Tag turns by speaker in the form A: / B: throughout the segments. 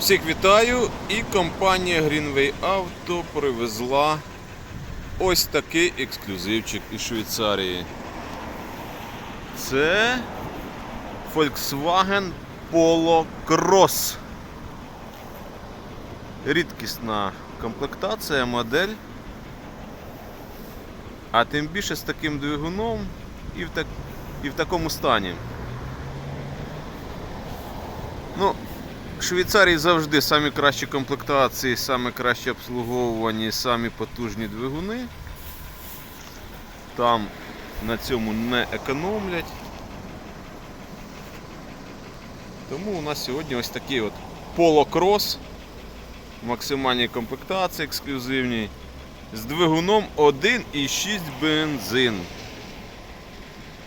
A: Всіх вітаю! І компанія Greenway Auto привезла ось такий ексклюзивчик із Швейцарії. Це Volkswagen Polo Cross. Рідкісна комплектація, модель. А тим більше з таким двигуном і в, так... і в такому стані. Ну, Швейцарії завжди самі кращі комплектації, самі кращі обслуговувані, самі потужні двигуни. Там на цьому не економлять. Тому у нас сьогодні ось такий от полокрос максимальній комплектації ексклюзивній з двигуном 1,6 бензин.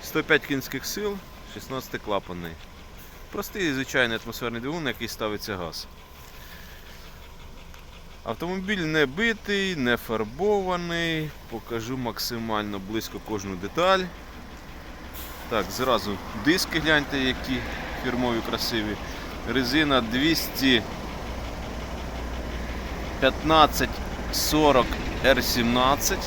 A: 105 кінських сил, 16 клапаний. Простий звичайний атмосферний двигун, на який ставиться газ. Автомобіль не битий, не фарбований. Покажу максимально близько кожну деталь. Так, зразу диски гляньте, які фірмові красиві. Резина 215 40 R17.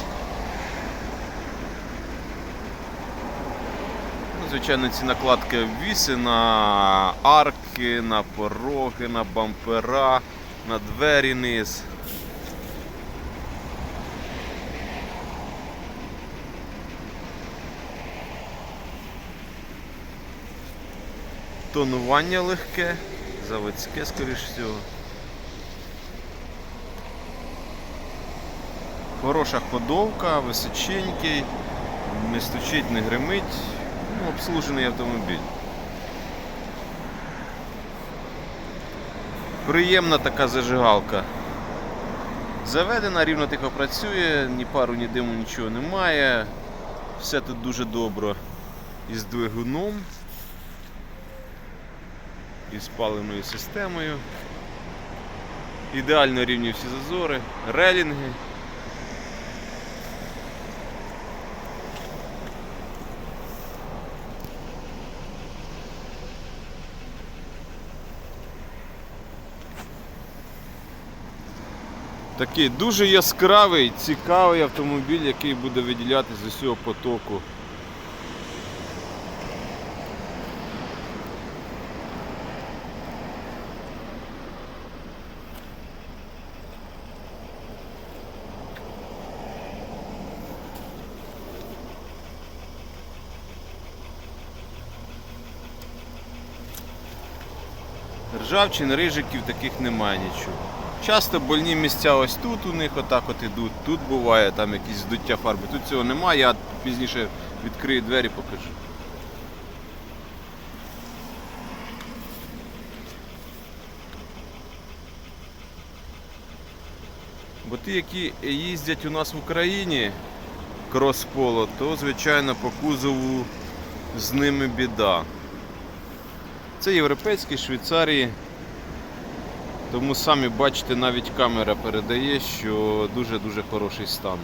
A: Звичайно, ці накладки обвіси на арки, на пороги, на бампера, на двері низ. Тонування легке, заводське, скоріш всього. Хороша ходовка, височенький, не стучить, не гримить. Ну, обслужений автомобіль. Приємна така зажигалка. Заведена, рівно тихо працює, ні пару, ні диму, нічого немає. Все тут дуже добре із двигуном, із паливною системою. Ідеально рівні всі зазори, релінги. Такий дуже яскравий, цікавий автомобіль, який буде виділятися з усього потоку. Ржавчин, рижиків таких немає нічого. Часто больні місця ось тут у них отак от ідуть, тут буває там якісь здуття фарби. Тут цього немає, я пізніше відкрию двері покажу. Бо ті, які їздять у нас в Україні крос-поло, то звичайно по кузову з ними біда. Це європейські Швейцарії. Тому самі бачите, навіть камера передає, що дуже-дуже хороший стан.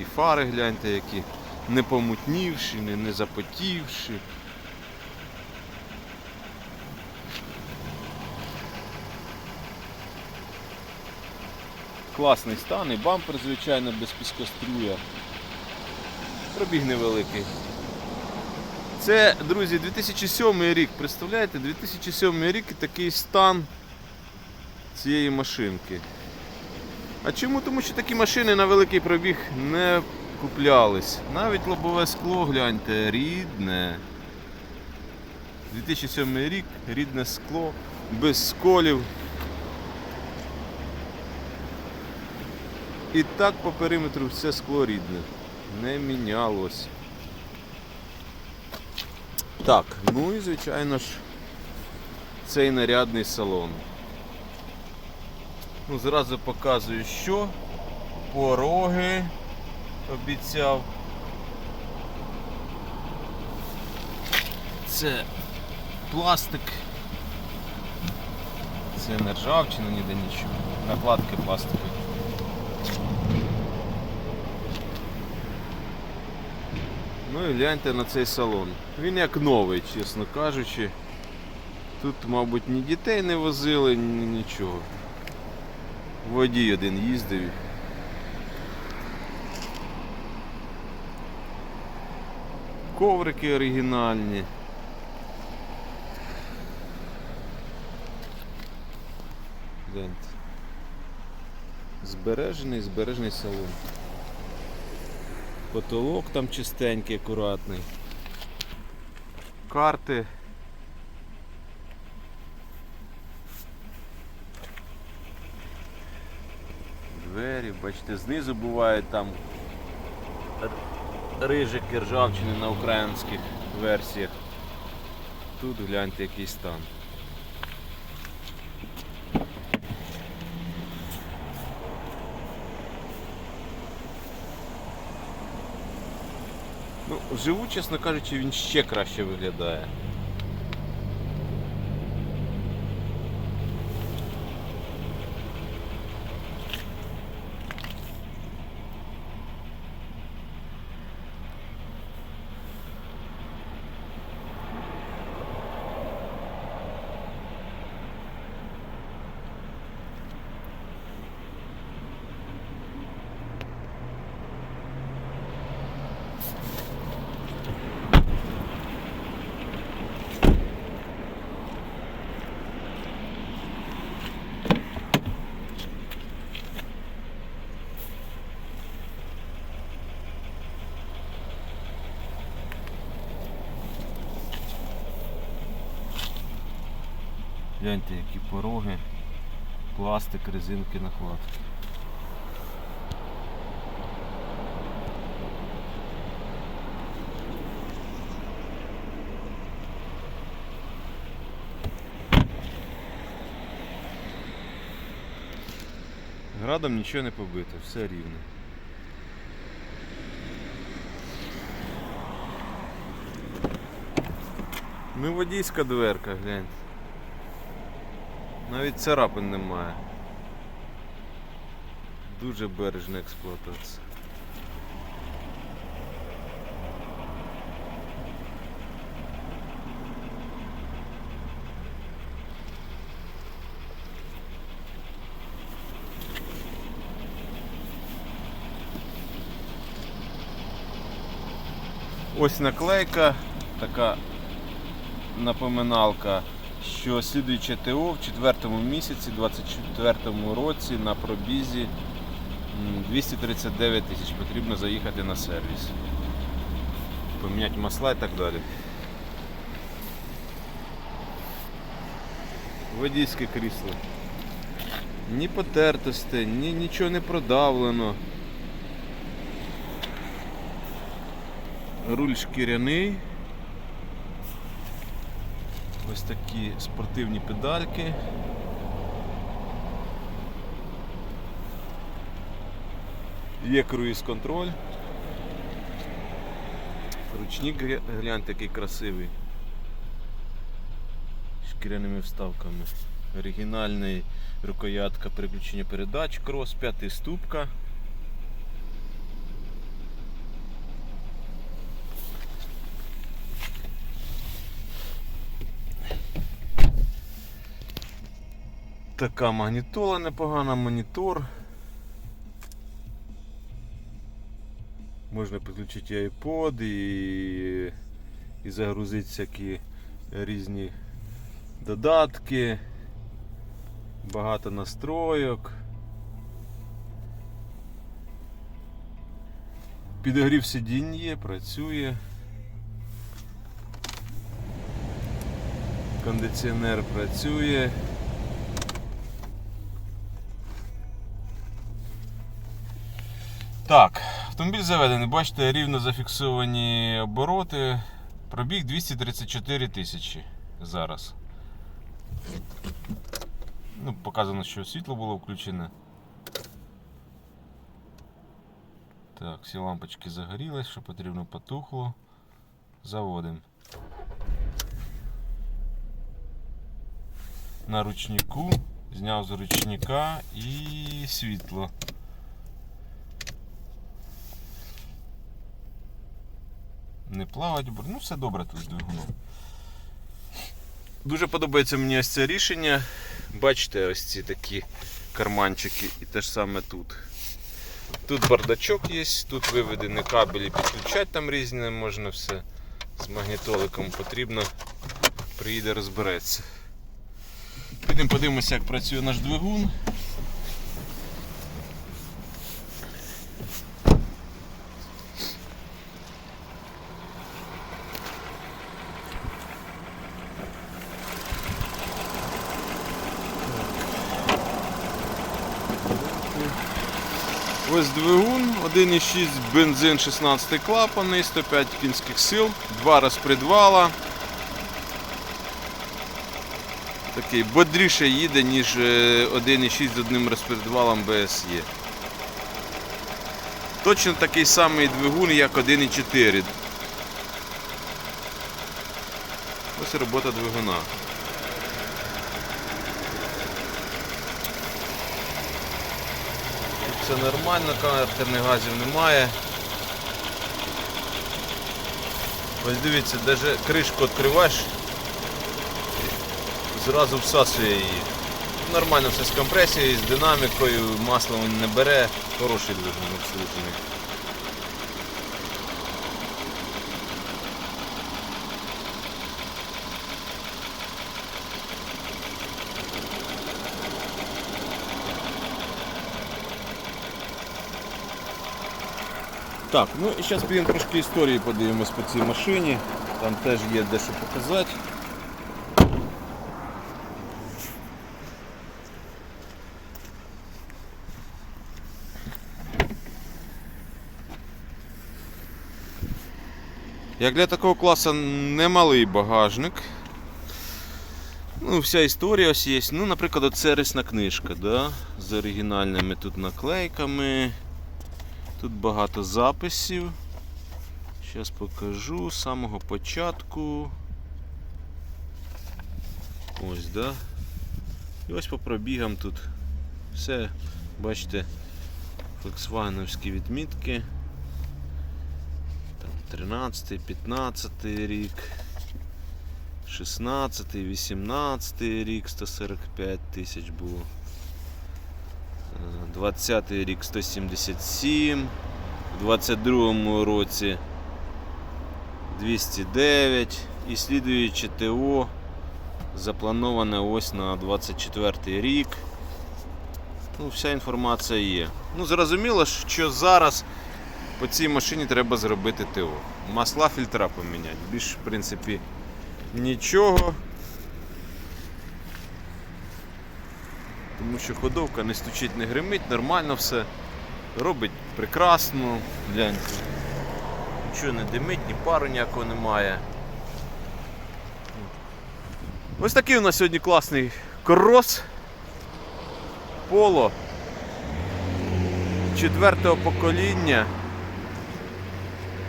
A: І фари гляньте, які не помутнівші, не, не запотівші. Класний стан, і бампер, звичайно, без піскоструя. Пробіг невеликий. Це, друзі, 2007 рік. Представляєте, 2007 рік і такий стан цієї машинки. А чому? Тому що такі машини на великий пробіг не куплялись. Навіть лобове скло, гляньте, рідне. 2007 рік, рідне скло, без сколів. І так по периметру все скло рідне. Не мінялось. Так, ну і звичайно ж цей нарядний салон. Ну, Зразу показую, що пороги обіцяв. Це пластик. Це не ржавчина, ніде нічого. Накладки пластикові. Ну і гляньте на цей салон. Він як новий, чесно кажучи. Тут, мабуть, ні дітей не возили, ні нічого. Водій один їздив. Коврики оригінальні. Збережений, збережений салон. Потолок там чистенький, акуратний. Карти. Двері, бачите, знизу бувають там рижики, ржавчини на українських версіях. Тут гляньте який стан. Ну, живу, чесно кажучи, він ще краще виглядає. Гляньте, які пороги, пластик, резинки, накладки. Градом нічого не побито, все рівно. Ну водійська дверка, глянь. Навіть царапин немає. Дуже бережна експлуатація. Ось наклейка, така напоминалка, що слідуюче ТО в четвертому місяці, 24 році на пробізі 239 тисяч потрібно заїхати на сервіс. Поміняти масла і так далі. Водійське крісло. Ні потертості, ні нічого не продавлено. Руль шкіряний. Ось такі спортивні педальки. Є круїз контроль. Гля- гляньте який красивий. Шкіряними вставками. Оригінальний рукоятка переключення передач, крос, п'ятий ступка. Така магнітола непогана, монітор. Можна підключити iPod і, і загрузити всякі різні додатки, багато настройок. Підогрів сидінь є, працює. Кондиціонер працює. Так, автомобіль заведений, бачите, рівно зафіксовані обороти. Пробіг 234 тисячі зараз. Ну, показано, що світло було включене. Так, всі лампочки загорілись, що потрібно потухло. Заводимо. На ручнику, зняв з ручника і світло. Не плавать, ну все добре тут з двигуном. Дуже подобається мені ось це рішення. Бачите, ось ці такі карманчики і те ж саме тут. Тут бардачок є, тут виведені кабелі, підключати там різні можна все. З магнітоликом потрібно, приїде розбереться. Підемо подивимося, як працює наш двигун. Ось двигун, 1,6 бензин 16 клапаний, 105 кінських сил, два розпредвала. Такий бодріше їде, ніж е, 1,6 з одним розпредвалом BSE. Точно такий самий двигун, як 1,4. Ось робота двигуна. Все нормально, картерних газів немає. Ось дивіться, навіть кришку відкриваєш, зразу всасує її. Нормально все з компресією, з динамікою, масло не бере, хороший дуже обслужений. Так, ну і зараз підемо трошки історії подивимось по цій машині. Там теж є дещо показати. Як для такого класу немалий багажник. Ну, вся історія ось є. Ну, наприклад, от сервісна книжка, да? з оригінальними тут наклейками. Тут багато записів. Зараз покажу з самого початку. Ось, да. І ось по пробігам тут все, бачите, фольксвагеновські відмітки. Там 13, 15 рік, 16, 18 рік 145 тисяч було. 20 рік 177, у 22 році 209 і слідуюче ТО заплановане ось на 24 рік. Ну, Вся інформація є. Ну, зрозуміло, що зараз по цій машині треба зробити ТО. Масла фільтра поміняти. Більш, в принципі, нічого. Тому що ходовка не стучить, не гримить, нормально все. Робить прекрасно. Гляньте. Нічого не димить, ні пару ніякого немає. Ось такий у нас сьогодні класний крос. Поло четвертого покоління.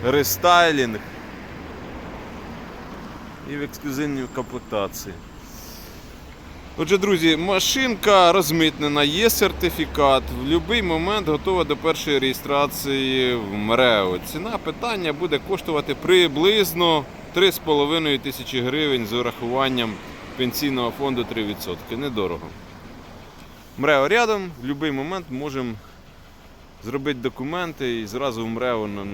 A: Рестайлінг. І в ексклюзивній комплектації. Отже, друзі, машинка розмитнена, є сертифікат. В будь-який момент готова до першої реєстрації в МРЕО. Ціна питання буде коштувати приблизно 3,5 тисячі гривень з урахуванням пенсійного фонду 3%. Недорого. МРЕО рядом, в будь-який момент можемо зробити документи і зразу в МРЕО на,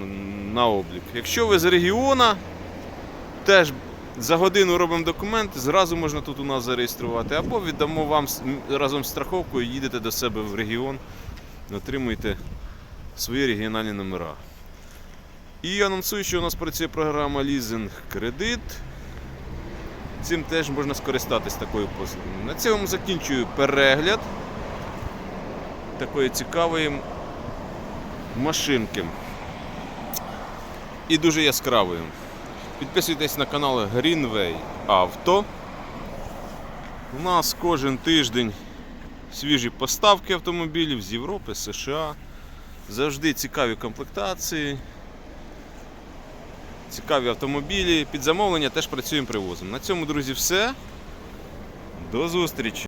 A: на, облік. Якщо ви з регіона, теж за годину робимо документи, зразу можна тут у нас зареєструвати, або віддамо вам разом з страховкою, їдете до себе в регіон, отримуєте свої регіональні номера. І анонсую, що у нас працює програма Leasing Кредит. Цим теж можна скористатись такою послугою. На цьому закінчую перегляд такої цікавої машинки. І дуже яскравої. Підписуйтесь на канал Greenway Auto. У нас кожен тиждень свіжі поставки автомобілів з Європи, США. Завжди цікаві комплектації. Цікаві автомобілі. Під замовлення теж працюємо привозом. На цьому, друзі, все. До зустрічі!